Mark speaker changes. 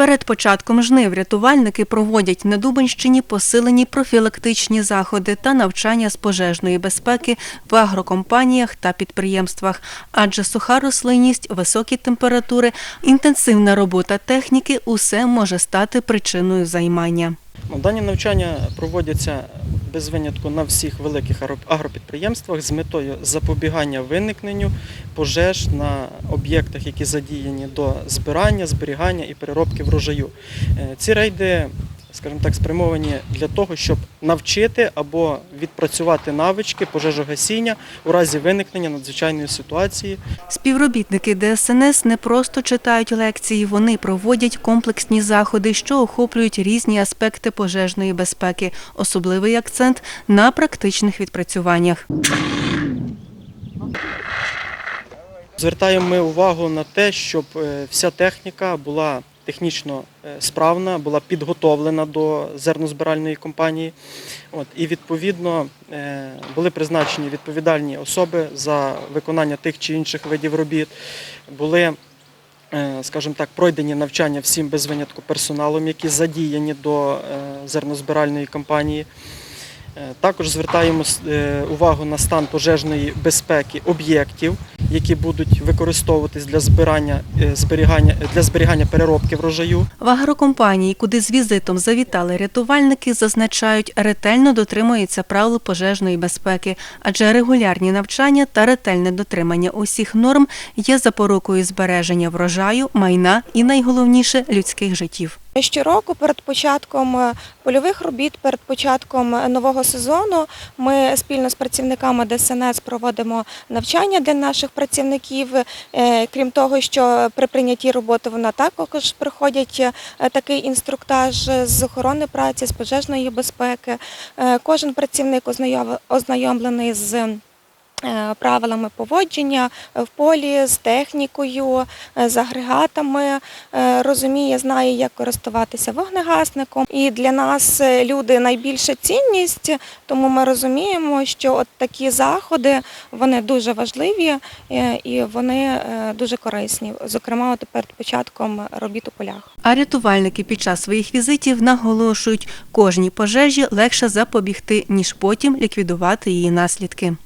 Speaker 1: Перед початком жнив рятувальники проводять на Дубенщині посилені профілактичні заходи та навчання з пожежної безпеки в агрокомпаніях та підприємствах, адже суха рослинність, високі температури, інтенсивна робота техніки усе може стати причиною займання.
Speaker 2: Ну, Дані навчання проводяться без винятку на всіх великих агропідприємствах з метою запобігання виникненню пожеж на об'єктах, які задіяні до збирання, зберігання і переробки врожаю. Е, Ці рейди, скажімо так, спрямовані для того, щоб навчити або відпрацювати навички пожежогасіння у разі виникнення надзвичайної ситуації
Speaker 1: Співробітники ДСНС не просто читають лекції, вони проводять комплексні заходи, що охоплюють різні аспекти пожежної безпеки. Особливий акцент на практичних відпрацюваннях.
Speaker 2: Звертаємо ми увагу на те, щоб е, вся техніка була технічно е, справна, була підготовлена до зернозбиральної компанії. От, і відповідно е, були призначені відповідальні особи за виконання тих чи інших видів робіт. Були е, скажімо так, пройдені навчання всім без винятку персоналом, які задіяні до зернозбиральної компанії. Е, Також звертаємо увагу на стан пожежної безпеки об'єктів, які будуть використовуватись для збирання, е, зберігання, для зберігання переробки врожаю.
Speaker 1: В агрокомпанії, куди з візитом завітали рятувальники, зазначають, ретельно дотримуються правил пожежної безпеки, адже регулярні навчання та ретельне дотримання усіх норм є запорукою збереження врожаю, майна і найголовніше людських життів.
Speaker 3: Щороку перед початком е, польових робіт, перед початком е, нового сезону ми спільно з працівниками ДСНС проводимо навчання для наших працівників. Е, Крім того, що при прийнятті роботи вона також проходять е, такий інструктаж з охорони праці, з пожежної безпеки. Кожен працівник ознайомлений з правилами поводження в полі, з технікою, е, з агрегатами, е, розуміє, знає, як користуватися вогнегасником. І для нас е, люди найбільша цінність, тому ми розуміємо, що от такі заходи вони дуже важливі е, і вони е, дуже корисні, зокрема от перед початком робіт у полях.
Speaker 1: А рятувальники під час своїх візитів наголошують, кожній пожежі легше запобігти, ніж потім ліквідувати її наслідки.